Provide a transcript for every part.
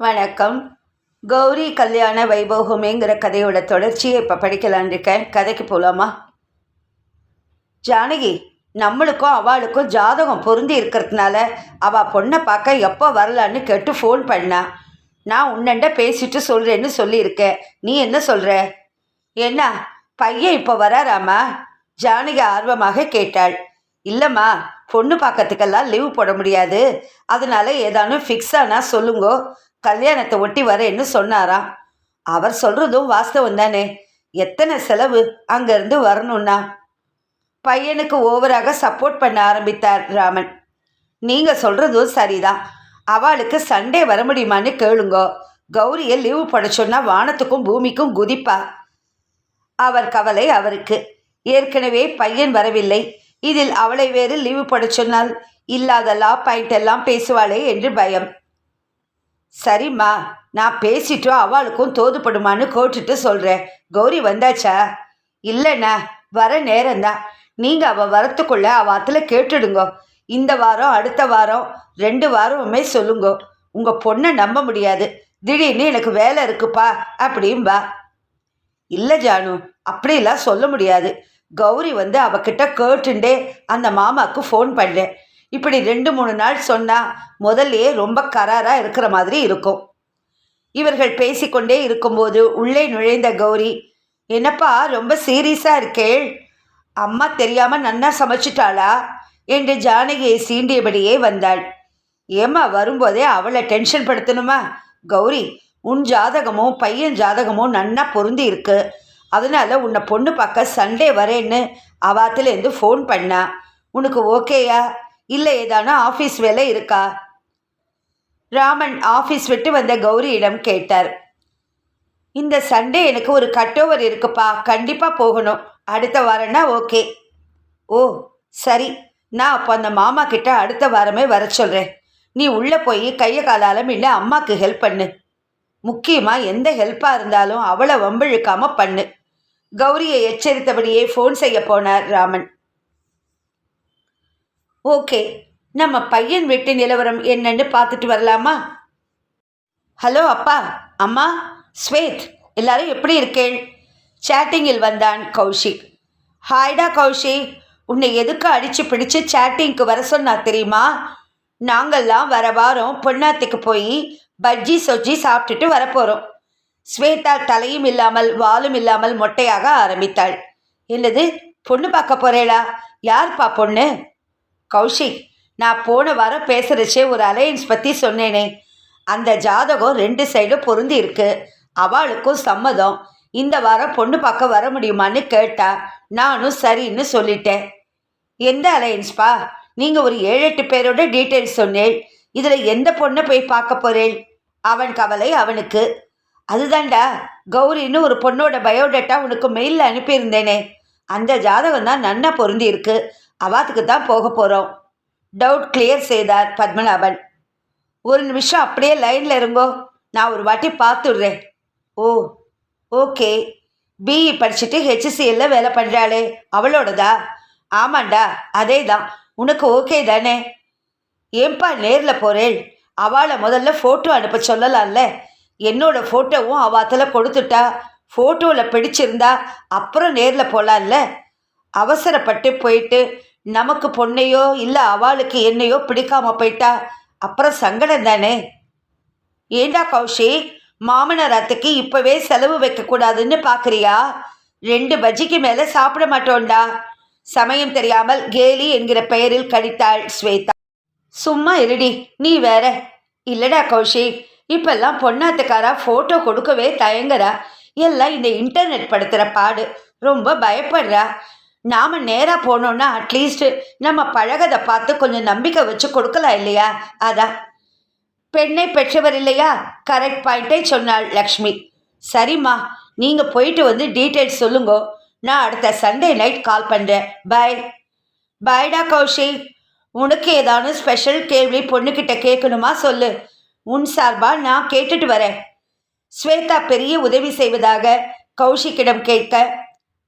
வணக்கம். கௌரி கல்யாண வைபோகமேங்கிற கதையோட தொடர்ச்சியை இப்போ படிக்கலான் இருக்கேன். கதைக்கு போகலாமா ஜானகி நம்மளுக்கும் அவளுக்கும் ஜாதகம் பொருந்தி இருக்கிறதுனால அவள் பொண்ணை பார்க்க எப்போ வரலான்னு கேட்டு ஃபோன் பண்ணா. நான் உன்னண்ட பேசிட்டு சொல்கிறேன்னு சொல்லியிருக்கேன் நீ என்ன சொல்கிற என்ன? பையன் இப்போ வராராமா ஜானகி ஆர்வமாக கேட்டாள். இல்லைம்மா பொண்ணு பார்க்கறதுக்கெல்லாம் லீவ் போட முடியாது. அதனால ஏதானும் ஃபிக்ஸ் ஆனால் சொல்லுங்கோ. கல்யாணத்தை ஒட்டி வரேன்னு சொன்னாராம் அவர் சொல்கிறதும் வாஸ்தவம் தானே. எத்தனை செலவு அங்கேருந்து வரணும்னா? பையனுக்கு ஓவராக சப்போர்ட் பண்ண ஆரம்பித்தார் ராமன். நீங்கள் சொல்கிறதும் சரிதான். அவளுக்கு சண்டே வர முடியுமான்னு கேளுங்கோ. கௌரியை லீவு பட சொன்னால் வானத்துக்கும் பூமிக்கும் குதிப்பா. அவர் கவலை அவருக்கு. ஏற்கனவே பையன் வரவில்லை. இதில் அவளை வேறு லீவு பட சொன்னால் இல்லாத லா பாயிண்ட் எல்லாம் பேசுவாளே என்று பயம். சரிம்மா நான் பேசிட்டோ அவளுக்கும் தோதுப்படுமான்னு கோட்டுட்டு சொல்கிறேன் கௌரி வந்தாச்சா? இல்லைண்ணா வர நேரம்தான். நீங்கள் அவள் வரத்துக்குள்ள அவள் அத்தில் கேட்டுடுங்கோ. இந்த வாரம் அடுத்த வாரம் ரெண்டு வாரமுமே சொல்லுங்கோ. உங்கள் பொண்ணை நம்ப முடியாது. திடீர்னு எனக்கு வேலை இருக்குப்பா அப்படிம்பா இல்லை ஜானு அப்படிலாம் சொல்ல முடியாது. கௌரி வந்து அவகிட்ட கேட்டுண்டே அந்த மாமாவுக்கு ஃபோன் பண்ணேன். இப்படி ரெண்டு மூணு நாள் சொன்னால் முதல்லயே ரொம்ப கராராக இருக்கிற மாதிரி இருக்கும். இவர்கள் பேசிக்கொண்டே இருக்கும்போது உள்ளே நுழைந்த கௌரி என்னப்பா ரொம்ப சீரியஸாக இருக்கேள் அம்மா தெரியாமல் நன்னா சமைச்சிட்டாளா? என்று ஜானகியை சீண்டியபடியே வந்தாள். ஏம்மா வரும்போதே அவளை டென்ஷன் படுத்தணுமா? கௌரி உன் ஜாதகமும் பையன் ஜாதகமும் நன்னா பொருந்தி இருக்கு. அதனால உன்னை பொண்ணு பார்க்க சண்டே வரேன்னு அவாத்துலேருந்து ஃபோன் பண்ணா. உனக்கு ஓகேயா இல்லை ஏதானா ஆஃபீஸ் வேலை இருக்கா? ராமன் ஆஃபீஸ் விட்டு வந்த கௌரியிடம் கேட்டார். இந்த சண்டே எனக்கு ஒரு கட் ஓவர் இருக்குப்பா கண்டிப்பாக போகணும். அடுத்த வாரம்னா ஓகே. ஓ சரி. நான் அப்போ அந்த மாமா கிட்ட அடுத்த வாரமே வர சொல்கிறேன் நீ உள்ளே போய் கையை காலாலும் இல்லை அம்மாவுக்கு ஹெல்ப் பண்ணு. முக்கியமாக எந்த ஹெல்ப்பாக இருந்தாலும் அவளை வம்பிழுக்காமல் பண்ணு. கௌரியை எச்சரித்தபடியே ஃபோன் செய்ய போனார் ராமன். ஓகே நம்ம பையன் வீட்டு நிலவரம் என்னன்னு பார்த்துட்டு வரலாமா? ஹலோ அப்பா அம்மா ஸ்வேத் எல்லாரும் எப்படி இருக்கேன்? சேட்டிங்கில் வந்தான் கௌஷிக். ஹாய்டா கௌஷிக் உன்னை எதுக்கு அடித்து பிடிச்சு சேட்டிங்க்கு வர சொன்னா தெரியுமா? நாங்கள்லாம் வர வாரம் பொன்னாத்துக்கு போய் பஜ்ஜி சொஜ்ஜி சாப்பிட்டுட்டு வரப்போகிறோம் ஸ்வேதா தலையும் இல்லாமல் வாலும் இல்லாமல் மொட்டையாக ஆரம்பித்தாள். என்னது பொண்ணு பார்க்க போறேளா? யார்ப்பா பொண்ணு? கௌஷிக் நான் போன வாரம் பேசுகிறச்சே ஒரு அலையன்ஸ் பற்றி சொன்னேனே. அந்த ஜாதகம் ரெண்டு சைடும் பொருந்தி இருக்கு. அவளுக்கும் சம்மதம். இந்த வாரம் பொண்ணு பார்க்க வர முடியுமான்னு கேட்டா நானும் சரின்னு சொல்லிட்டேன். எந்த அலையன்ஸ்பா நீங்கள் ஒரு ஏழு எட்டு பேரோட டீட்டெயில்ஸ் சொன்னேன் இதில் எந்த பொண்ணை போய் பார்க்க போறேன் அவன் கவலை அவனுக்கு. அதுதான்டா கௌரின்னு ஒரு பொண்ணோட பயோடேட்டா உனக்கு மெயிலில் அனுப்பியிருந்தேனே. அந்த ஜாதகம் தான் நன்னா பொருந்தி இருக்கு. அவாத்துக்கு தான் போக போகிறோம் டவுட் கிளியர் செய்தார் பத்மநாபன். ஒரு நிமிஷம் அப்படியே லைனில் இருங்கோ. நான் ஒரு வாட்டி பார்த்துடுறேன். ஓ ஓகே. பிஇ படிச்சுட்டு ஹெச்சிசிஎல்ல வேலை பண்ணுறாளே அவளோடதா? ஆமாண்டா அதே தான் உனக்கு ஓகே தானே? ஏன்பா நேரில் போகிறேள் அவளை முதல்ல ஃபோட்டோ அனுப்ப சொல்லலாம்ல. என்னோட ஃபோட்டோவும் அவாத்தில் கொடுத்துட்டா. ஃபோட்டோவில் பிடிச்சிருந்தா அப்புறம் நேரில் போகலாம்ல அவசரப்பட்டு போயிட்டு நமக்கு பொண்ணையோ இல்லை அவளுக்கு என்னையோ பிடிக்காம போயிட்டா? அப்புறம் சங்கடம் தானே? ஏண்டா கௌஷிக் மாமனார் அத்தைக்கு இப்போவே செலவு வைக்கக்கூடாதுன்னு பார்க்குறியா ரெண்டு பஜ்ஜிக்கு மேலே சாப்பிட மாட்டோண்டா சமயம் தெரியாமல் கேலி என்கிற பெயரில் கடித்தாள் ஸ்வேதா. சும்மா இருடி நீ வேற. இல்லடா கௌஷிக் இப்பெல்லாம் பொண்ணாத்துக்காரா ஃபோட்டோ கொடுக்கவே தயங்குறா. எல்லாம் இந்த இன்டர்நெட் படுத்துகிற பாடு. ரொம்ப பயப்படுறா. நாம் நேராக போனோன்னா அட்லீஸ்ட் நம்ம பழகதை பார்த்து கொஞ்சம் நம்பிக்கை வச்சு கொடுக்கலாம் இல்லையா? அதான். பெண்ணை பெற்றவர் இல்லையா? கரெக்ட் பாயிண்டே சொன்னாள் லக்ஷ்மி. சரிம்மா நீங்கள் போயிட்டு வந்து டீட்டெயில்ஸ் சொல்லுங்கோ. நான் அடுத்த சண்டே நைட் கால் பண்ணுறேன் பாய் பாய்டா கௌஷிக் உனக்கு ஏதாவது ஸ்பெஷல் கேள்வி பொண்ணுக்கிட்ட கேட்கணுமா சொல்லு. உன் சார்பா நான் கேட்டுட்டு வரேன். ஸ்வேதா பெரிய உதவி செய்வதாக கௌஷிக்கிடம் கேட்க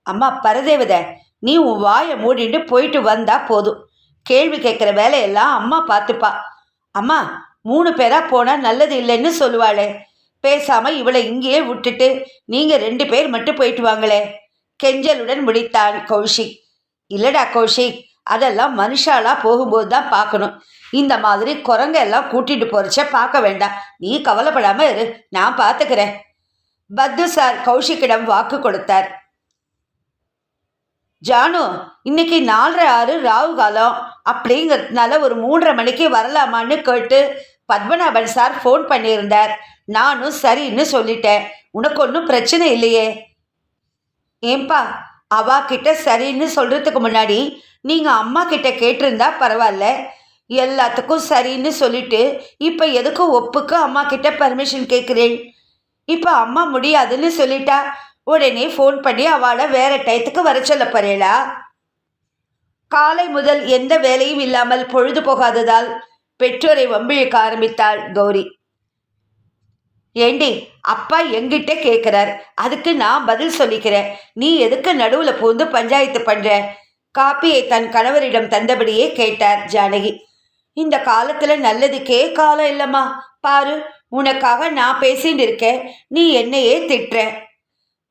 அம்மா பரதேவதை நீ உன் வாயை மூடிட்டு போயிட்டு வந்தா போதும். கேள்வி கேட்குற வேலையெல்லாம் அம்மா பார்த்துப்பா. அம்மா மூணு பேராக போனால் நல்லது இல்லைன்னு சொல்லுவாளே. பேசாமல் இவளை இங்கேயே விட்டுட்டு நீங்கள் ரெண்டு பேர் மட்டும் போயிட்டு வாங்களே. கெஞ்சலுடன் முடித்தான் கௌஷிக். இல்லடா கௌஷிக் அதெல்லாம் மனுஷாலாக போகும்போது தான் பார்க்கணும். இந்த மாதிரி குரங்க எல்லாம் கூட்டிட்டு போறச்ச பார்க்க வேண்டாம். நீ கவலைப்படாமல் இரு நான் பார்த்துக்கிறேன். பத்து சார் கௌஷிக்கிடம் வாக்கு கொடுத்தார். ஜானு இன்னைக்கு நாலரை ஆறு ராகு காலம். அப்படிங்கிறதுனால ஒரு மூன்றரை மணிக்கு வரலாமான்னு கேட்டு பத்மநாபன் சார் ஃபோன் பண்ணியிருந்தார். நானும் சரின்னு சொல்லிட்டேன். உனக்கு ஒன்றும் பிரச்சனை இல்லையே. ஏன்பா அவா கிட்ட சரின்னு சொல்கிறதுக்கு முன்னாடி நீங்கள் அம்மா கிட்ட கேட்டிருந்தா பரவாயில்ல. எல்லாத்துக்கும் சரின்னு சொல்லிட்டு இப்போ எதுக்கும் ஒப்புக்கு அம்மா கிட்ட பர்மிஷன் கேட்குறேன்? இப்போ அம்மா முடியாதுன்னு சொல்லிட்டா உடனே ஃபோன் பண்ணி அவளை வேற டயத்துக்கு வர சொல்ல போறேளா? காலை முதல் எந்த வேலையும் இல்லாமல் பொழுது போகாததால் பெற்றோரை வம்பிழுக்க ஆரம்பித்தாள் கௌரி. ஏண்டி அப்பா எங்கிட்ட கேட்குறார் அதுக்கு நான் பதில் சொல்லிக்கிறேன். நீ எதுக்கு நடுவில் பூந்து பஞ்சாயத்து பண்ற? காப்பியை தன் கணவரிடம் தந்தபடியே கேட்டார் ஜானகி. இந்த காலத்துல நல்லதுக்கே காலம் இல்லம்மா. பாரு உனக்காக நான் பேசிட்டு இருக்கேன். நீ என்னையே திட்டுற.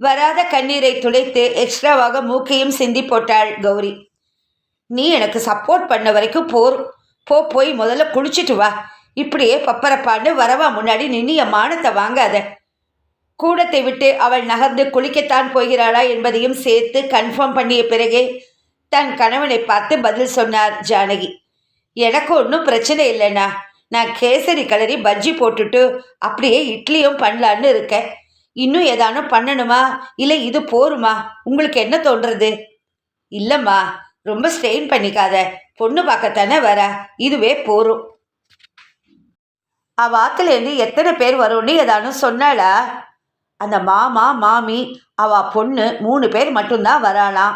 வராத கண்ணீரை துடைத்து எக்ஸ்ட்ராவாக மூக்கையும் சிந்தி போட்டாள் கௌரி. நீ எனக்கு சப்போர்ட் பண்ண வரைக்கும் போர். போ போய் முதல்ல குளிச்சுட்டு வா. இப்படியே பப்பரப்பான்னு வரவா முன்னாடி நின்று என் மானத்தை வாங்காத. கூடத்தை விட்டு அவள் நகர்ந்து குளிக்கத்தான் போகிறாளா என்பதையும் சேர்த்து கன்ஃபார்ம் பண்ணிய பிறகே தன் கணவனை பார்த்து பதில் சொன்னார் ஜானகி. எனக்கு ஒன்றும் பிரச்சனை இல்லைண்ணா. நான் கேசரி கலரி பஜ்ஜி போட்டுட்டு அப்படியே இட்லியும் பண்ணலான்னு இருக்கேன். இன்னும் ஏதானும் பண்ணணுமா? இல்லை இது போருமா? உங்களுக்கு என்ன தோன்றது இல்லைம்மா ரொம்ப ஸ்ட்ரெயின் பண்ணிக்காத. பொண்ணு பார்க்கத்தானே வர? இதுவே போரும். அவ ஆத்துலேருந்து எத்தனை பேர் வரும்னு ஏதானும் சொன்னாளா? அந்த மாமா மாமி அவ பொண்ணு மூணு பேர் மட்டும்தான் வராளாம்.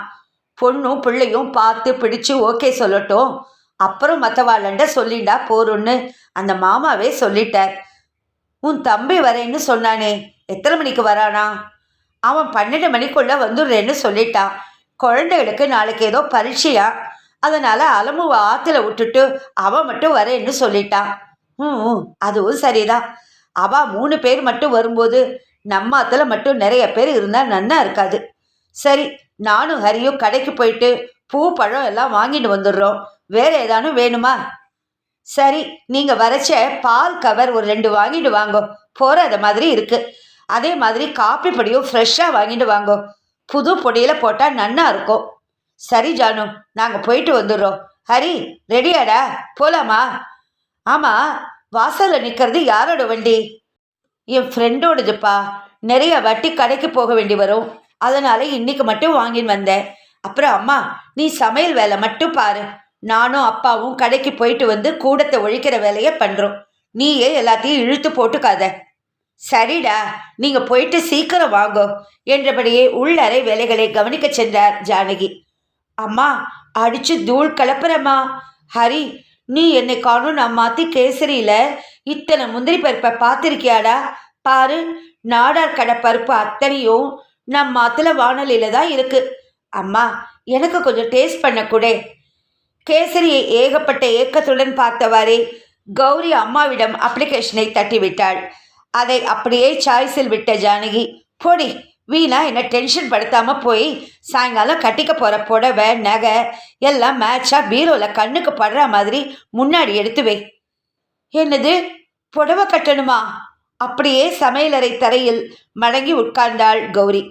பொண்ணும் பிள்ளையும் பார்த்து பிடிச்சு ஓகே சொல்லட்டும். அப்புறம் மற்றவாளண்ட சொல்லிண்டா போறோன்னு அந்த மாமாவே சொல்லிட்டார். உன் தம்பி வரேன்னு சொன்னானே எத்தனை மணிக்கு வரானா? அவன் பன்னெண்டு மணிக்குள்ளே வந்துடுறேன்னு சொல்லிட்டான். குழந்தைகளுக்கு நாளைக்கு ஏதோ பரீட்சையா? அதனால் அலமுவை ஆற்றுல விட்டுட்டு அவன் மட்டும் வரேன்னு சொல்லிட்டான். ம் அதுவும் சரிதான். அவள் மூணு பேர் மட்டும் வரும்போது நம்ம ஆற்றுல மட்டும் நிறைய பேர் இருந்தால் நன்னா இருக்காது. சரி நானும் ஹரியும் கடைக்கு போயிட்டு பூ பழம் எல்லாம் வாங்கிட்டு வந்துடுறோம். வேறு ஏதானும் வேணுமா? சரி நீங்கள் வரைச்ச பால் கவர் ஒரு ரெண்டு வாங்கிட்டு வாங்கோ. போகிற மாதிரி இருக்குது அதே மாதிரி காப்பி பொடியும் ஃப்ரெஷ்ஷாக வாங்கிட்டு வாங்கோ. புது பொடியில் போட்டால் நன்னா இருக்கும். சரி ஜானு நாங்கள் போயிட்டு வந்துடுறோம். ஹரி ரெடியாடா போலாமா? ஆமாம் வாசலில் நிற்கிறது யாரோட வண்டி? என் ஃப்ரெண்டோடதுப்பா நிறைய வட்டி கடைக்கு போக வேண்டி வரும். அதனால இன்னைக்கு மட்டும் வாங்கின்னு வந்தேன். அப்புறம் அம்மா நீ சமையல் வேலை மட்டும் பாரு. நானும் அப்பாவும் கடைக்கு போயிட்டு வந்து கூடத்தை ஒழிக்கிற வேலையை பண்ணுறோம் நீயே எல்லாத்தையும் இழுத்து போட்டுக்காத. சரிடா நீங்க போயிட்டு சீக்கிரம் வாங்கோ என்றபடியே உள்ளறை வேலைகளை கவனிக்கச் சென்றார் ஜானகி. அம்மா அடிச்சு தூள் கலப்புறமா ஹரி நீ என்னை காணும் நான் மாத்தி கேசரியில இத்தனை முந்திரி பருப்பை பார்த்திருக்கியாடா? பாரு நாடார் கடை பருப்பு அத்தனையும் நம் மாத்துல வானொலியில தான் இருக்கு. அம்மா எனக்கு கொஞ்சம் டேஸ்ட் பண்ண கூடே. கேசரியை ஏகப்பட்ட ஏக்கத்துடன் பார்த்தவாறே கௌரி அம்மாவிடம் அப்ளிகேஷனை தட்டிவிட்டாள். அதை அப்படியே சாய்ஸில் விட்ட ஜானகி பொடி வீணா என்னை டென்ஷன் படுத்தாம போய் சாயங்காலம் கட்டிக்க போற புடவை நகை எல்லாம் மேட்சா பீரோல கண்ணுக்கு படுற மாதிரி முன்னாடி எடுத்து வை. என்னது? புடவை கட்டணுமா? அப்படியே சமையலறை தரையில் மடங்கி உட்கார்ந்தாள் கௌரி.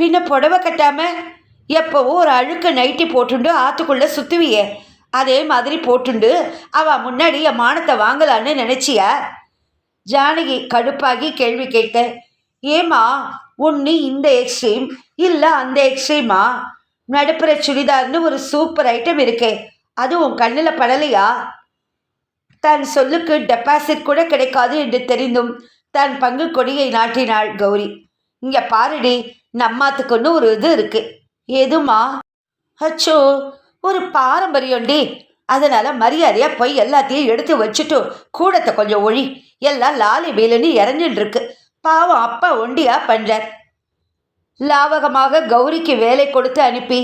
பின்ன புடவை கட்டாம எப்பவும் ஒரு அழுக்கு நைட்டி போட்டுண்டு ஆத்துக்குள்ள சுத்துவியே. அதே மாதிரி போட்டுண்டு அவ முன்னாடி என் மானத்தை வாங்கலான்னு நினைச்சியா? ஜானகி கடுப்பாகி கேள்வி கேட்க ஏமா ஒன்று இந்த எக்ஸ்ட்ரீம் இல்லை அந்த எக்ஸ்ட்ரீமா நடுப்புற சுடிதார்னு ஒரு சூப்பர் ஐட்டம் இருக்கே அது உன் கண்ணில் படலையா? தன் சொல்லுக்கு டெபாசிட் கூட கிடைக்காது என்று தெரிந்தும் தன் பங்கு கொடியை நாட்டினாள் கௌரி. இங்கே பாருடி நம்மாத்துக்குன்னு ஒரு இது இருக்கு. எதுமா? அச்சோ ஒரு பாரம்பரியம்டி. அதனால மரியாதையா போய் எல்லாத்தையும் எடுத்து வச்சுட்டு கூடத்தை கொஞ்சம் ஒழி. எல்லாம் லாலி வேலுன்னு இறஞ்சின்னு இருக்கு பாவம் அப்பா ஒண்டியா பண்றார். லாவகமாக கௌரிக்கு வேலை கொடுத்து அனுப்பி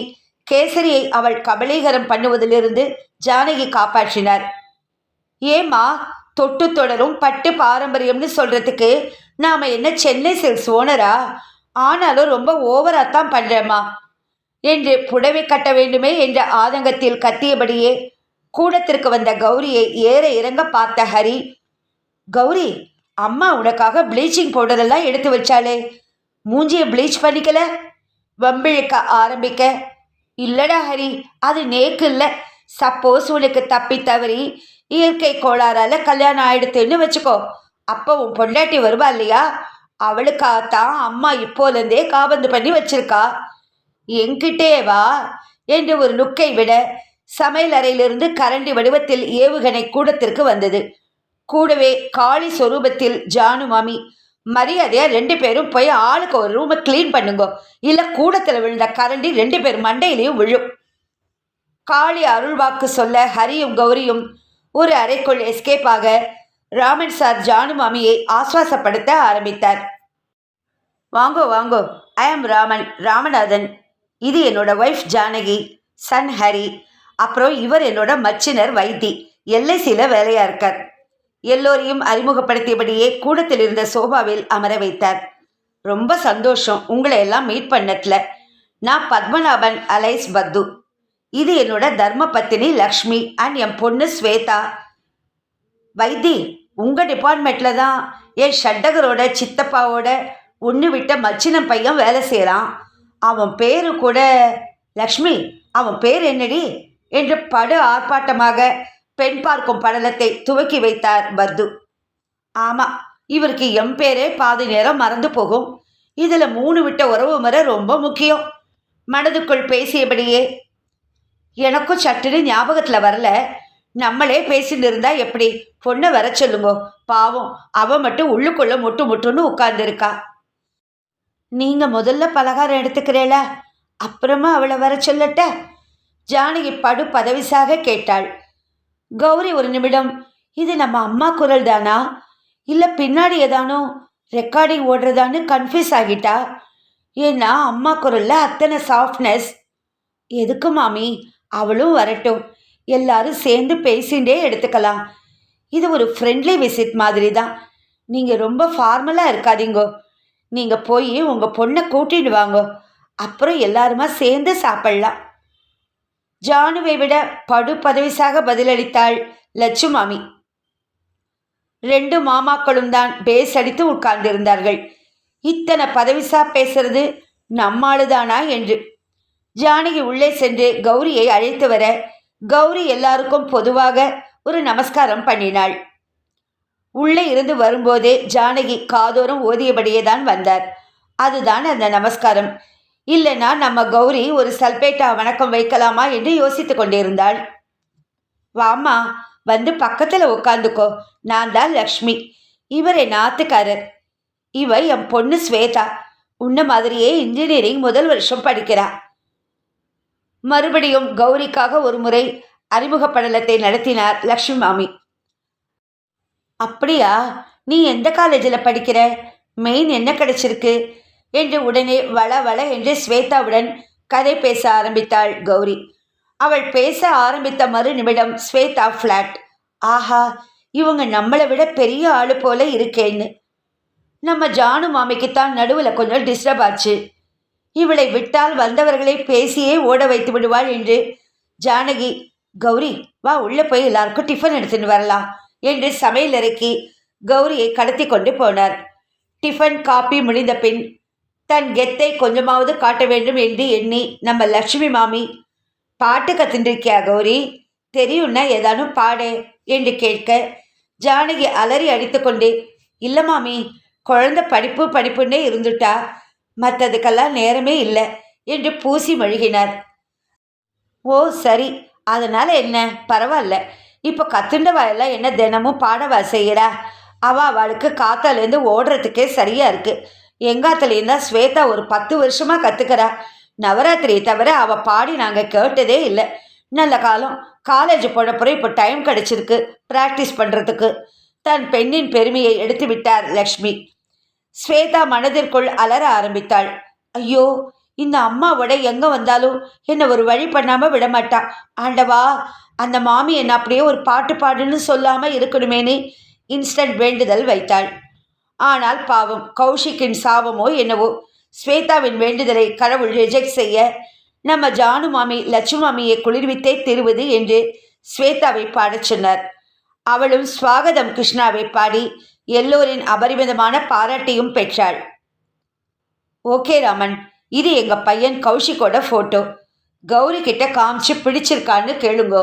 கேசரியை அவள் கபலீகரம் பண்ணுவதிலிருந்து ஜானகி காப்பாற்றினார். ஏம்மா தொட்டு தொடரும் பட்டு பாரம்பரியம்னு சொல்கிறதுக்கு நாம் என்ன சென்னை சில்க்ஸ் ஓனரா? ஆனாலும் ரொம்ப ஓவராக தான் பண்ணுறேம்மா என்று புடவை கட்ட வேண்டுமே என்ற ஆதங்கத்தில் கத்தியபடியே கூடத்திற்கு வந்த கௌரியை ஏற இறங்க பார்த்த ஹரி கௌரி அம்மா உனக்காக ப்ளீச்சிங் பவுடரெல்லாம் எடுத்து வச்சாளே. மூஞ்சியை ப்ளீச் பண்ணிக்கல? வம்பிழுக்க ஆரம்பிக்க. இல்லடா ஹரி அது நேக்கு இல்லை. சப்போஸ் உனக்கு தப்பி தவறி இயற்கை கோளாறால் கல்யாணம் ஆயிடுத்துன்னு வச்சுக்கோ. அப்போ உன் பொண்டாட்டி வருவா இல்லையா? அவளுக்காகத்தான் அம்மா இப்போலேருந்தே காபந்து பண்ணி வச்சிருக்கா. என்கிட்டே வா என்று ஒரு நுக்கை விட சமையல் அறையிலிருந்து கரண்டி வடிவத்தில் ஏவுகணை கூடத்திற்கு வந்தது. கூடவே காளி சொரூபத்தில் ஜானு மாமி மரியாதையா ரெண்டு பேரும் போய் ஆளுக்கு ஒரு ரூமை க்ளீன் பண்ணுங்க. இல்லை கூடத்தில் விழுந்த கரண்டி ரெண்டு பேர் மண்டையிலையும் விழும். காளி அருள்வாக்கு சொல்ல ஹரியும் கௌரியும் ஒரு அறைக்குள் எஸ்கேப் ஆக ராமன் சார் ஜானு மாமியை ஆஸ்வாசப்படுத்த ஆரம்பித்தார். வாங்கோ வாங்கோ. ஐ ஆம் ராமன் ராமநாதன். இது என்னோட ஒய்ஃப் ஜானகி சன் ஹரி. அப்புறம் இவர் என்னோட மச்சினர் வைத்தி. எல்ஐசியில் வேலையாக இருக்கார். எல்லோரையும் அறிமுகப்படுத்தியபடியே கூடத்தில் இருந்த சோபாவில் அமர வைத்தார். ரொம்ப சந்தோஷம் உங்களை எல்லாம் மீட் பண்ணத்துல. நான் பத்மநாபன் அலைஸ் பத்து. இது என்னோட தர்ம பத்தினி லக்ஷ்மி அண்ட் என் பொண்ணு ஸ்வேதா. வைத்தி உங்கள் டிபார்ட்மெண்ட்டில் தான் என் ஷட்டகரோட சித்தப்பாவோட ஒன்று விட்ட மச்சினம் பையன் வேலை செய்கிறான் அவன் பேரு கூட லக்ஷ்மி அவன் பேர் என்னடி? என்று படு ஆர்ப்பாட்டமாக பெண் பார்க்கும் படலத்தை துவக்கி வைத்தார் பத்து ஆமாம் இவருக்கு எம் பேரே பாதி நேரம் மறந்து போகும். இதில் மூணு விட்ட உறவு முறை ரொம்ப முக்கியம். மனதுக்குள் பேசியபடியே எனக்கும் சட்டுன்னு ஞாபகத்தில் வரல. நம்மளே பேசிட்டு இருந்தா எப்படி? பொண்ணை வர சொல்லுங்கோ. பாவம் அவ மட்டும் உள்ளுக்குள்ள முட்டு முட்டுன்னு உட்கார்ந்துருக்கா. நீங்க முதல்ல பலகாரம் எடுத்துக்கிறேல. அப்புறமா அவளை வர சொல்லட்ட? ஜானகி படு பதவிசாக கேட்டாள். கௌரி ஒரு நிமிடம் இது நம்ம அம்மா குரல் தானா இல்லை பின்னாடி ஏதானோ ரெக்கார்டிங் ஓடுறதான்னு கன்ஃபியூஸ் ஆகிட்டா? ஏன்னா அம்மா குரலில் அத்தனை சாஃப்ட்னஸ் எதுக்கு மாமி? அவளும் வரட்டும். எல்லாரும் சேர்ந்து பேசிகிட்டே எடுத்துக்கலாம். இது ஒரு ஃப்ரெண்ட்லி விசிட் மாதிரி தான் நீங்கள் ரொம்ப ஃபார்மலாக இருக்காதீங்கோ. நீங்கள் போய் உங்கள் பொண்ணை கூட்டிட்டு வாங்கோ. அப்புறம் எல்லாருமா சேர்ந்து சாப்பிட்லாம். ஜானுவை விட படு பதவிசாக பதிலளித்தாள் லட்சு மாமி ரெண்டு மாமாக்களும் தான் பேஸ் அடித்து உட்கார்ந்திருந்தார்கள். இத்தனை பதவிசா பேசுறது நம்மாளுதானா என்று. ஜானகி உள்ளே சென்று கௌரியை அழைத்து வர கௌரி எல்லாருக்கும் பொதுவாக ஒரு நமஸ்காரம் பண்ணினாள். உள்ளே இருந்து வரும்போதே ஜானகி காதோறும் ஓதியபடியே தான் வந்தார். அதுதான் அந்த நமஸ்காரம். இல்லைனா நம்ம கௌரி ஒரு சல்பேட்டா வணக்கம் வைக்கலாமா என்று யோசித்து கொண்டிருந்தாள். வாம்மா வந்து பக்கத்தில் உட்காந்துக்கோ நான் தான் லக்ஷ்மி. இவர் என் ஆத்துக்காரர் இவ என் பொண்ணு ஸ்வேதா. உன்ன மாதிரியே இன்ஜினியரிங் முதல் வருஷம் படிக்கிறா. மறுபடியும் கௌரிக்காக ஒரு முறை அறிமுகப்படலத்தை நடத்தினார் லக்ஷ்மி மாமி. அப்படியா? நீ எந்த காலேஜில் படிக்கிற? மெயின் என்ன கிடைச்சிருக்கு? என்று உடனே வள வள என்று ஸ்வேதாவுடன் கதை பேச ஆரம்பித்தாள் கௌரி. அவள் பேச ஆரம்பித்த மறு நிமிடம் ஸ்வேதா ஃப்ளாட் ஆஹா இவங்க நம்மளை விட பெரிய ஆளு போல இருக்கேன்னு. நம்ம ஜானு மாமிக்குத்தான் நடுவில் கொஞ்சம் டிஸ்டர்ப் ஆச்சு. இவளை விட்டால் வந்தவர்களை பேசியே ஓட வைத்து விடுவாள் என்று ஜானகி கௌரி வா உள்ளே போய் எல்லாருக்கும் டிஃபன் எடுத்துன்னு வரலாம் என்று சமையலறைக்கு கௌரியை கடத்தி கொண்டு போனார். டிஃபன் காப்பி முடிந்த பின் தன் கெத்தை கொஞ்சமாவது காட்ட வேண்டும் என்று எண்ணி நம்ம லட்சுமி மாமி பாட்டு கத்துண்டிருக்கியா கௌரி? தெரியும்னா ஏதானும் பாடு என்று கேட்க ஜானகி அலறி அடித்துக்கொண்டே இல்லை மாமி குழந்தை படிப்பு படிப்புன்னே இருந்துட்டா மற்றதுக்கெல்லாம் நேரமே இல்லை என்று பூசி மழுகினார். ஓ சரி அதனால் என்ன? பரவாயில்ல இப்போ கத்துண்டவா எல்லாம் என்ன தினமும் பாடவா செய்கிறா அவள் அவளுக்கு காத்தாலேருந்து ஓடுறதுக்கே சரியாக இருக்குது எங்காத்துலேயும் தான் ஸ்வேதா ஒரு பத்து வருஷமாக கற்றுக்கிறா நவராத்திரியை தவிர அவள் பாடி நாங்கள் கேட்டதே இல்லை. நல்ல காலம். காலேஜ் போனப்புறம் இப்போ டைம் கிடச்சிருக்கு. ப்ராக்டிஸ் பண்ணுறதுக்கு தன் பெண்ணின் பெருமையை எடுத்து விட்டார் லக்ஷ்மி. ஸ்வேதா மனதிற்குள் அலற ஆரம்பித்தாள். ஐயோ இந்த அம்மாவோட எங்கே வந்தாலும் என்னை ஒரு வழி பண்ணாமல் விடமாட்டா ஆண்டவா அந்த மாமி என்னை அப்படியே ஒரு பாட்டு பாடுன்னு சொல்லாமல் இருக்கணுமேனு. இன்ஸ்டன்ட் வேண்டுதல் வைத்தாள். ஆனால் பாவம் கௌஷிக்கின் சாபமோ என்னவோ? ஸ்வேதாவின் வேண்டுதலை கடவுள் ரிஜெக்ட் செய்ய நம்ம ஜானு மாமி லட்சுமி மாமியை குளிர்வித்தே திருவது என்று ஸ்வேதாவை பாடச் சொன்னார். அவளும் ஸ்வாகதம் கிருஷ்ணாவை பாடி எல்லோரின் அபரிமிதமான பாராட்டையும் பெற்றாள். ஓகே ராமன் இது எங்க பையன் கௌஷிக்கோட ஃபோட்டோ கௌரி கிட்ட காமிச்சு பிடிச்சிருக்கான்னு கேளுங்கோ.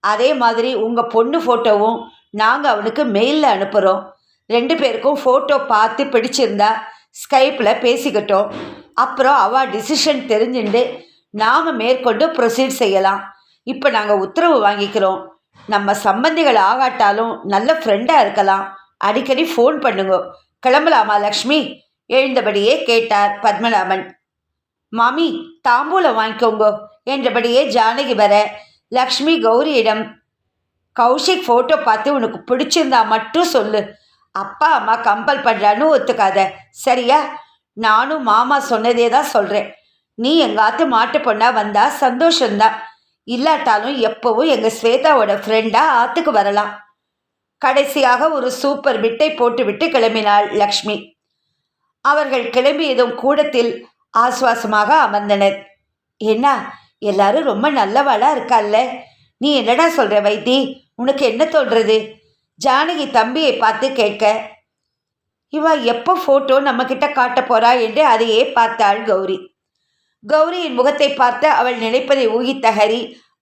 அதே மாதிரி உங்க பொண்ணு ஃபோட்டோவும் நாங்கள் அவனுக்கு மெயிலில் அனுப்புகிறோம் ரெண்டு பேருக்கும் ஃபோட்டோ பார்த்து பிடிச்சிருந்தா ஸ்கைப்பில் பேசிக்கிட்டோம். அப்புறம் அவள் டிசிஷன் தெரிஞ்சுண்டு நாம் மேற்கொண்டு ப்ரொசீட் செய்யலாம். இப்போ நாங்கள் உத்தரவு வாங்கிக்கிறோம். நம்ம சம்பந்திகள் ஆகாட்டாலும் நல்ல ஃப்ரெண்டாக இருக்கலாம். அடிக்கடி ஃபோன் பண்ணுங்க. கிளம்பலாமா லக்ஷ்மி? எழுந்தபடியே கேட்டார் பத்மநாபன். மாமி தாம்பூலம் வாங்கிக்கோங்க என்றபடியே ஜானகி வர லக்ஷ்மி கௌரியிடம் கௌஷிக் ஃபோட்டோ பார்த்து உனக்கு பிடிச்சிருந்தா மட்டும் சொல்லு. அப்பா அம்மா கம்பல் பண்ணுறான்னு ஒத்துக்காத. சரியா? நானும் மாமா சொன்னதே தான் சொல்கிறேன் நீ எங்காத்து மாட்டு பொண்ணா வந்தால் சந்தோஷந்தான் இல்லாட்டாலும் எப்போவும் எங்கள் ஸ்வேதாவோட ஃப்ரெண்டாக ஆற்றுக்கு வரலாம். கடைசியாக ஒரு சூப்பர் விட்டை போட்டுவிட்டு கிளம்பினாள் லக்ஷ்மி. அவர்கள் கிளம்பியதும் கூடத்தில் ஆசுவாசமாக அமர்ந்தனர். என்ன எல்லாரும் ரொம்ப நல்லவாளா இருக்கால்ல நீ என்னடா சொல்ற வைத்தி? உனக்கு என்ன தோன்றது ஜானகி தம்பியை பார்த்து கேட்க இவ எப்போ ஃபோட்டோ நம்மக்கிட்ட காட்ட போறா? என்று அதையே பார்த்தாள் கௌரி. கௌரியின் முகத்தை பார்த்து அவள் நினைப்பதை ஊகித்த ஹரி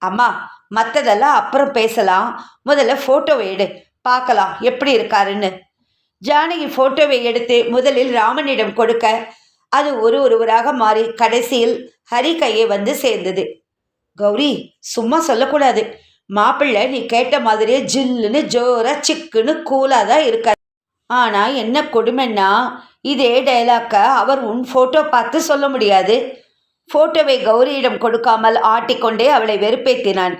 அம்மா மற்றதெல்லாம் அப்புறம் பேசலாம். முதல்ல ஃபோட்டோவை எடு பார்க்கலாம் எப்படி இருக்காருன்னு. ஜானகி ஃபோட்டோவை எடுத்து முதலில் ராமனிடம் கொடுக்க அது ஒரு ஒருவராக மாறி கடைசியில் ஹரி கையை வந்து சேர்ந்தது. கௌரி சும்மா சொல்லக்கூடாது. மாப்பிள்ளை நீ கேட்ட மாதிரியே ஜில்லுன்னு ஜோராக சிக்குன்னு கூலாக தான் இருக்கார். ஆனால் என்ன கொடுமைன்னா இதே டைலாக்கை அவர் உன் ஃபோட்டோ பார்த்து சொல்ல முடியாது. ஃபோட்டோவை கௌரியிடம் கொடுக்காமல் ஆட்டிக்கொண்டே அவளை வெறுப்பேத்தினான்.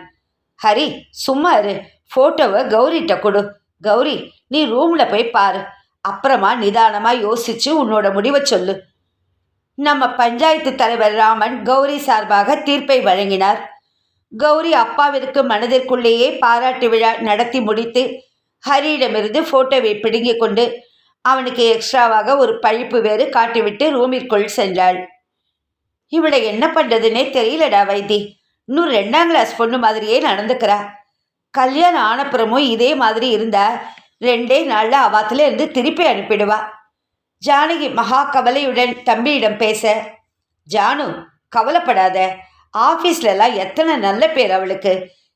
ஹரி சும்மா இரு. ஃபோட்டோவை கௌரிகிட்ட கொடு. கௌரி நீ ரூமில் போய் பாரு. அப்புறமா நிதானமாக யோசிச்சு உன்னோட முடிவை சொல்லு. நம்ம பஞ்சாயத்து தலைவர் ராமன் கௌரி சார்பாக தீர்ப்பை வழங்கினார். கௌரி அப்பாவிற்கு மனதிற்குள்ளேயே பாராட்டு விழா நடத்தி முடித்து ஹரியிடமிருந்து ஃபோட்டோவை பிடுங்கிக் கொண்டு அவனுக்கு எக்ஸ்ட்ராவாக ஒரு பழிப்பு வேறு காட்டிவிட்டு ரூமிற்குள் சென்றாள். இவளை என்ன பண்ணுறதுன்னே தெரியலடா வைத்தி. இன்னும் ரெண்டாம் கிளாஸ் பொண்ணு மாதிரியே நடந்துக்கிறா. கல்யாணம் ஆனப்புறமும் இதே மாதிரி இருந்தா ரெண்டே நாளில் அவாத்துல இருந்து திருப்பி அனுப்பிடுவா. ஜானகி மகா கவலையுடன் தம்பியிடம் பேச ஜானு கவலைப்படாத. ஆஃபீஸ்லலாம் எத்தனை நல்ல பேர் அவளுக்கு.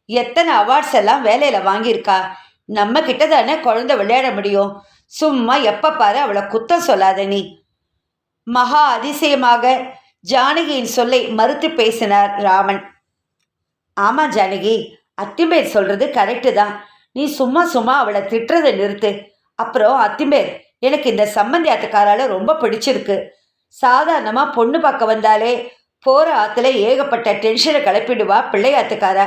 எத்தனை அவார்ட்ஸ் எல்லாம் வேலையில் வாங்கியிருக்கா. நம்ம கிட்ட தானே குழந்தை விளையாட முடியும். சும்மா எப்போ பாரு அவளை குத்தம் சொல்லாத நீ. மகா அதிசயமாக ஜானகியின் சொல்லை மறுத்து பேசினார் ராமன். ஆமாம் ஜானகி அத்திம்பேர் சொல்கிறது கரெக்டு தான். நீ சும்மா சும்மா அவளை திட்டுறதை நிறுத்து. அப்புறம் அத்திம்பேர் எனக்கு இந்த சம்பந்தியாத்துக்காரால ரொம்ப பிடிச்சிருக்கு. சாதாரணமாக பொண்ணு பார்க்க வந்தாலே போகிற ஆற்றுல ஏகப்பட்ட டென்ஷனை கிளப்பிடுவா பிள்ளையாத்துக்கார.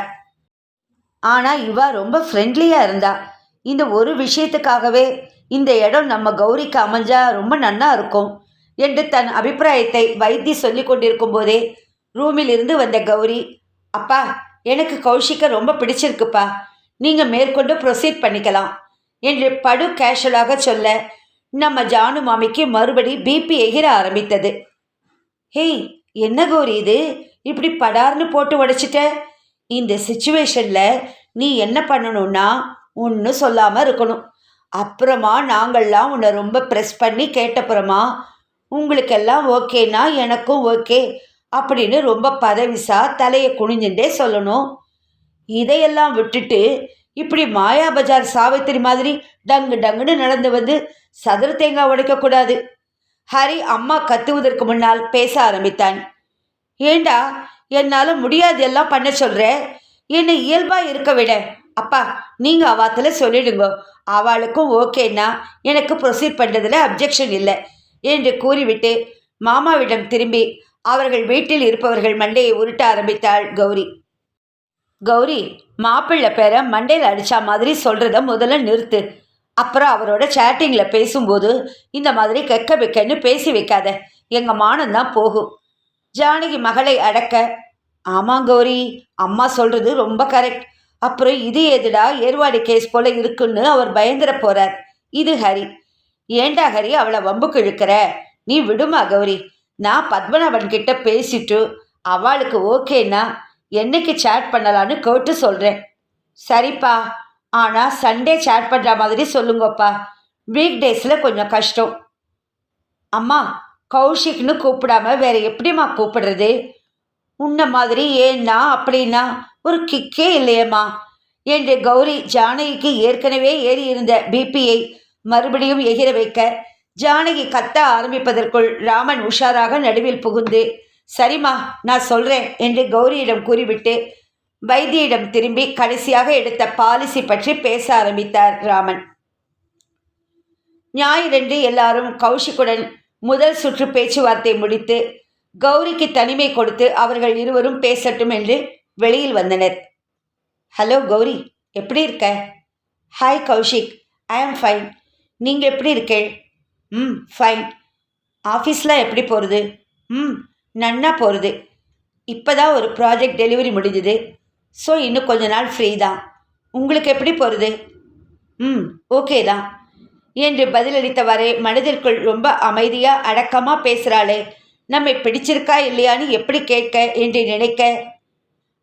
ஆனால் இவா ரொம்ப ஃப்ரெண்ட்லியாக இருந்தா. இந்த ஒரு விஷயத்துக்காகவே இந்த இடம் நம்ம கௌரிக்கு அமைஞ்சா ரொம்ப நன்னா இருக்கும் என்று தன் அபிப்பிராயத்தை வைத்தி சொல்லி கொண்டிருக்கும் போதே ரூமில் இருந்து வந்த கௌரி அப்பா எனக்கு கௌஷிக்க ரொம்ப பிடிச்சிருக்குப்பா. நீங்கள் மேற்கொண்டு ப்ரொசீட் பண்ணிக்கலாம் என்று படு கேஷுவலாக சொல்ல நம்ம ஜானு மாமிக்கு மறுபடி பிபி எகிர ஆரம்பித்தது. ஹேய் என்ன கோரி இது? இப்படி படார்னு போட்டு உடைச்சிட்ட? இந்த சுச்சுவேஷனில் நீ என்ன பண்ணணும்னா ஒன்றும் சொல்லாமல் இருக்கணும். அப்புறமா நாங்கள்லாம் உன்னை ரொம்ப ப்ரெஸ் பண்ணி கேட்டப்புறமா உங்களுக்கெல்லாம் ஓகேனா எனக்கும் ஓகே அப்படின்னு ரொம்ப பதவிசா தலையை குனிஞ்சுட்டே சொல்லணும். இதையெல்லாம் விட்டுட்டு இப்படி மாயா பஜார் சாவித்திரி மாதிரி டங்கு டங்குன்னு நடந்து வந்து சதுர தேங்காய் உடைக்கக்கூடாது. ஹரி அம்மா கத்துவதற்கு முன்னால் பேச ஆரம்பித்தான். ஏண்டா என்னால் முடியாது எல்லாம் பண்ண சொல்கிற என்னை இயல்பாக இருக்க விட. அப்பா நீங்கள் அவாத்தில் சொல்லிடுங்க. அவளுக்கும் ஓகேன்னா எனக்கு ப்ரொசீட் பண்ணுறதுல அப்ஜெக்ஷன் இல்லை என்று கூறிவிட்டு மாமாவிடம் திரும்பி அவர்கள் வீட்டில் இருப்பவர்கள் மண்டையை உருட்ட ஆரம்பித்தாள் கௌரி. கௌரி மாப்பிள்ளை பேரை மண்டையில் அடித்தா மாதிரி சொல்கிறத முதல்ல நிறுத்து. அப்புறம் அவரோட சேட்டிங்கில் பேசும்போது இந்த மாதிரி கெக்க வைக்கன்னு பேசி வைக்காத. எங்கள் மானந்தான் போகும். ஜானகி மகளை அடக்க ஆமாம் கௌரி அம்மா சொல்கிறது ரொம்ப கரெக்ட் அப்புறம் இது எதுடா ஏர்வாடி கேஸ் போல் இருக்குன்னு அவர் பயந்துட போகிறார் இது ஹரி. ஏண்டா ஹரி அவளை வம்புக்கு இழுக்கிற நீ விடுமா கௌரி. நான் பத்மநாபன் கிட்ட பேசிட்டு அவளுக்கு ஓகேன்னா என்னைக்கு சேட் பண்ணலான்னு கேட்டு சொல்கிறேன் சரிப்பா. ஆனால் சண்டே சேட் பண்ணுற மாதிரி சொல்லுங்கப்பா. வீக் டேஸில் கொஞ்சம் கஷ்டம். அம்மா கௌஷிக்னு கூப்பிடாம வேற எப்படிம்மா கூப்பிடுறது? உன்ன மாதிரி ஏன்னா அப்படின்னா ஒரு கிக்கே இல்லையம்மா. என்று கௌரி ஜானகிக்கு ஏற்கனவே ஏறி இருந்த பிபியை மறுபடியும் எகிர வைக்க ஜானகி கத்த ஆரம்பிப்பதற்குள் ராமன் உஷாராக நடுவில் புகுந்து சரிம்மா நான் சொல்கிறேன் என்று கௌரியிடம் கூறிவிட்டு வைத்தியிடம் திரும்பி கடைசியாக எடுத்த பாலிசி பற்றி பேச ஆரம்பித்தார் ராமன். ஞாயிறன்று எல்லாரும் கௌஷிக்குடன் முதல் சுற்று பேச்சுவார்த்தை முடித்து கௌரிக்கு தனிமை கொடுத்து அவர்கள் இருவரும் பேசட்டும் என்று வெளியில் வந்தனர். ஹலோ கௌரி எப்படி இருக்க? Hi Kaushik I am fine நீங்கள் எப்படி இருக்கேள் ம் ஃபைன் ஆஃபீஸ்லாம் எப்படி போகிறது ம் நன்னா போகிறது இப்போ தான் ஒரு ப்ராஜெக்ட் டெலிவரி முடிஞ்சுது. ஸோ இன்னும் கொஞ்ச நாள் ஃப்ரீ தான். உங்களுக்கு எப்படி போகிறது ம் ஓகே தான். என்று பதிலளித்தவாறே மனதிற்குள் ரொம்ப அமைதியாக அடக்கமாக பேசுகிறாளே நம்மை பிடிச்சிருக்கா இல்லையான்னு எப்படி கேட்க என்று நினைக்க?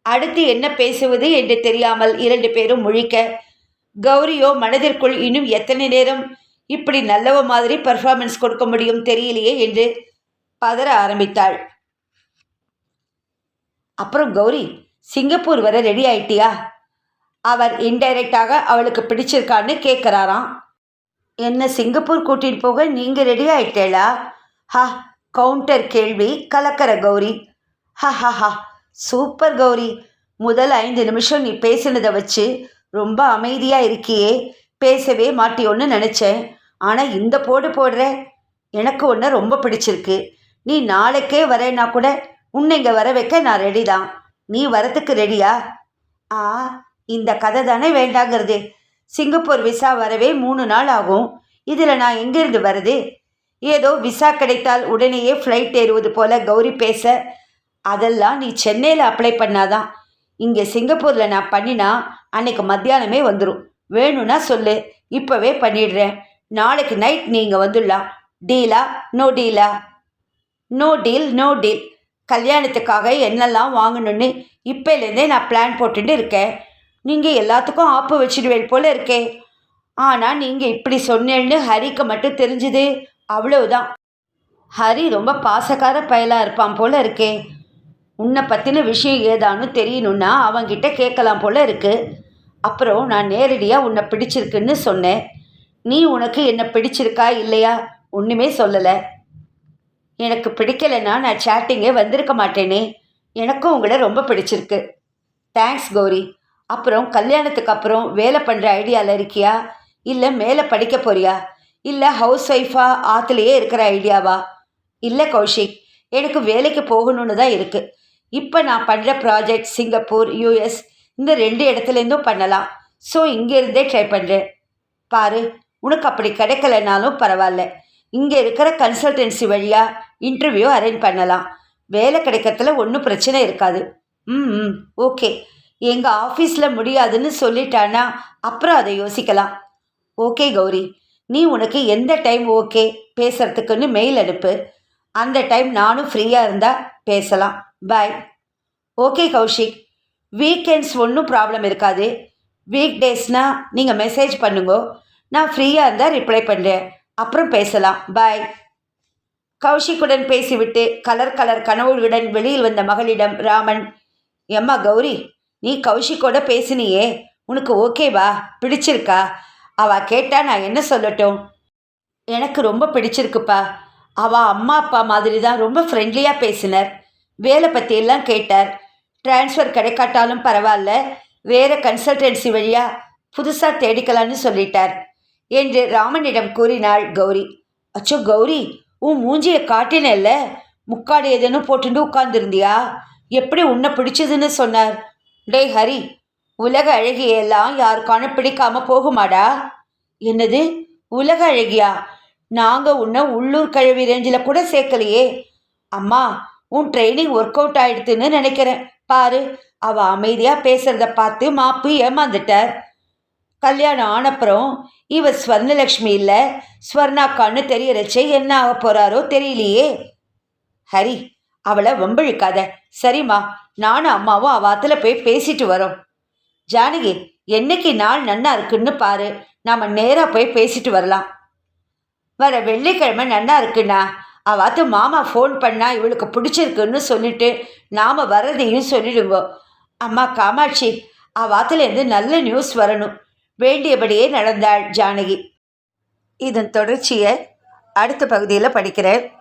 அடுத்து என்ன பேசுவது என்று தெரியாமல் இரண்டு பேரும் முழிக்க. கௌரியோ மனதிற்குள் இன்னும் எத்தனை நேரம் இப்படி நல்லவ மாதிரி பர்ஃபார்மன்ஸ் கொடுக்க முடியும் தெரியலையே என்று பதற ஆரம்பித்தாள். அப்புறம் கௌரி சிங்கப்பூர் வர ரெடி ஆயிட்டியா? அவர் இன்டைரக்டாக அவளுக்கு பிடிச்சிருக்கான்னு கேட்குறாராம் என்ன சிங்கப்பூர் கூட்டிட்டு போக நீங்கள் ரெடி ஆயிட்டேளா? ஹா கவுண்டர் கேள்வி கலக்கிற கௌரி. ஹா ஹா ஹா சூப்பர் கௌரி. முதல் ஐந்து நிமிஷம் நீ பேசினதை வச்சு ரொம்ப அமைதியாக இருக்கியே. பேசவே மாட்டியோன்னு நினச்சேன். ஆனால் இந்த போடு போடுற. எனக்கு ஒன்று ரொம்ப பிடிச்சிருக்கு. நீ நாளைக்கே வரேன்னா கூட உன்னை இங்கே வர வைக்க நான் ரெடி தான். நீ வரத்துக்கு ரெடியா? ஆ இந்த கதை தானே வேண்டாங்கிறது. சிங்கப்பூர் விசா வரவே மூணு நாள் ஆகும். இதில் நான் எங்கேருந்து வருது ஏதோ விசா கிடைத்தால் உடனேயே ஃப்ளைட் ஏறுவது போல கௌரி பேச அதெல்லாம் நீ சென்னையில் அப்ளை பண்ணாதான். இங்கே சிங்கப்பூரில் நான் பண்ணினா அன்னைக்கு மத்தியானமே வந்துடும் வேணும்னா சொல்லு. இப்போவே பண்ணிடுறேன். நாளைக்கு நைட் நீங்கள் வந்துடலாம். டீலா நோ டீலா நோ டீல் நோ டீல் கல்யாணத்துக்காக என்னெல்லாம் வாங்கணும்னு இப்போலேருந்தே நான் பிளான் போட்டுட்டு இருக்கேன். நீங்கள் எல்லாத்துக்கும் ஆப்பு வச்சிடுவேன் போல் இருக்கே. ஆனால் நீங்கள் இப்படி சொன்னேன்னு ஹரிக்கு மட்டும் தெரிஞ்சுது. அவ்வளவுதான். ஹரி ரொம்ப பாசக்கார பயலாக இருப்பான் போல் இருக்கே. உன்னை பற்றின விஷயம் ஏதான்னு தெரியணும்னா அவங்கிட்ட கேட்கலாம் போல் இருக்கு. அப்புறம் நான் நேரடியாக உன்னை பிடிச்சிருக்குன்னு சொன்னேன். நீ உனக்கு என்ன பிடிச்சிருக்கா இல்லையா? ஒன்றுமே சொல்லலை. எனக்கு பிடிக்கலைன்னா நான் சேட்டிங்கே வந்திருக்க மாட்டேனே. எனக்கும் உங்களை ரொம்ப பிடிச்சிருக்கு. தேங்க்ஸ் கௌரி. அப்புறம் கல்யாணத்துக்கு அப்புறம் வேலை பண்ணுற ஐடியாவில் இருக்கியா? இல்லை மேலே படிக்க போறியா? இல்லை ஹவுஸ் ஒய்ஃபாக ஆற்றுலையே இருக்கிற ஐடியாவா? இல்லை கௌஷிக் எனக்கு வேலைக்கு போகணும்னு தான் இருக்குது இப்போ நான் பண்ணுற ப்ராஜெக்ட் சிங்கப்பூர் யூஎஸ் இந்த ரெண்டு இடத்துலேருந்தும் பண்ணலாம். ஸோ இங்கேருந்தே ட்ரை பண்ணுறேன் பாரு உனக்கு அப்படி கிடைக்கலனாலும் பரவாயில்ல. இங்கே இருக்கிற கன்சல்டன்சி வழியாக இன்டர்வியூ அரேஞ்ச் பண்ணலாம். வேலை கிடைக்கிறதுல ஒன்றும் பிரச்சனை இருக்காது. ம் ம் ஓகே எங்கள் ஆஃபீஸில் முடியாதுன்னு சொல்லிட்டானா அப்புறம் அதை யோசிக்கலாம். ஓகே கௌரி. நீ உனக்கு எந்த டைம் ஓகே பேசுறதுக்குன்னு மெயில் அனுப்பு. அந்த டைம் நானும் ஃப்ரீயாக இருந்தால் பேசலாம். Bye okay Kaushik. வீக்கெண்ட்ஸ் ஒன்றும் ப்ராப்ளம் இருக்காது. வீக் டேஸ்னால் நீங்கள் மெசேஜ் பண்ணுங்க. நான் ஃப்ரீயாக இருந்தால் ரிப்ளை பண்ணுறேன் அப்புறம் பேசலாம். பாய் கௌஷிக்குடன் பேசிவிட்டு கலர் கலர் கனவுகளுடன் வெளியில் வந்த மகளிடம் ராமன் எம்மா கௌரி நீ கௌஷிக்கோட பேசினியே. உனக்கு ஓகேவா பிடிச்சிருக்கா? அவ கேட்டா நான் என்ன சொல்லட்டும்? எனக்கு ரொம்ப பிடிச்சிருக்குப்பா. அவ அம்மா அப்பா மாதிரி தான் ரொம்ப ஃப்ரெண்ட்லியாக பேசினார். வேலை பற்றியெல்லாம் கேட்டார். ட்ரான்ஸ்ஃபர் கிடைக்காட்டாலும் பரவாயில்ல. வேறு கன்சல்டன்சி வழியாக புதுசாக தேடிக்கலான்னு சொல்லிட்டார். என்று ராமனிடம் கூறினாள் கௌரி. அச்சோ கௌரி உன் மூஞ்சியை காட்டினல்ல முக்காடு ஏதேனும் போட்டுட்டு உட்கார்ந்துருந்தியா? எப்படி உன்னை பிடிச்சதுன்னு சொன்னார்? டேய் ஹரி உலக அழகியெல்லாம் யாருக்கான பிடிக்காம போகுமாடா? என்னது? உலக அழகியா? நாங்கள் உன்னை உள்ளூர் கழுவி ரேஞ்சில் கூட சேர்க்கலையே. அம்மா உன் ட்ரைனிங் ஒர்க் அவுட் ஆயிடுத்துன்னு நினைக்கிறேன். பாரு அவ அமைதியாக பேசுறத பார்த்து மாப்பு ஏமாந்துட்டார். கல்யாணம் ஆனப்புறம் இவ ஸ்வர்ணலக்ஷ்மி இல்லை. ஸ்வர்ணாக்கான்னு தெரியறச்சே என்ன ஆக போறாரோ தெரியலையே. ஹரி அவளை வம்பிழுக்காத. சரிம்மா நானும் அம்மாவும் அவாத்துல போய் பேசிட்டு வரோம். ஜானகி என்னைக்கு நாள் நன்னா இருக்குன்னு பாரு. நாம நேராக போய் பேசிட்டு வரலாம். வர வெள்ளிக்கிழமை நன்னா இருக்குண்ணா அவாத்து மாமா ஃபோன் பண்ணா இவளுக்கு பிடிச்சிருக்குன்னு சொல்லிட்டு நாம வர்றதையும் சொல்லிடுங்க. அம்மா காமாட்சி அவாத்துலேருந்து நல்ல நியூஸ் வரணும். வேண்டியபடியே நடந்தாள் ஜானகி. இதன் தொடர்ச்சியை அடுத்த பகுதியில் படிக்கிறேன்.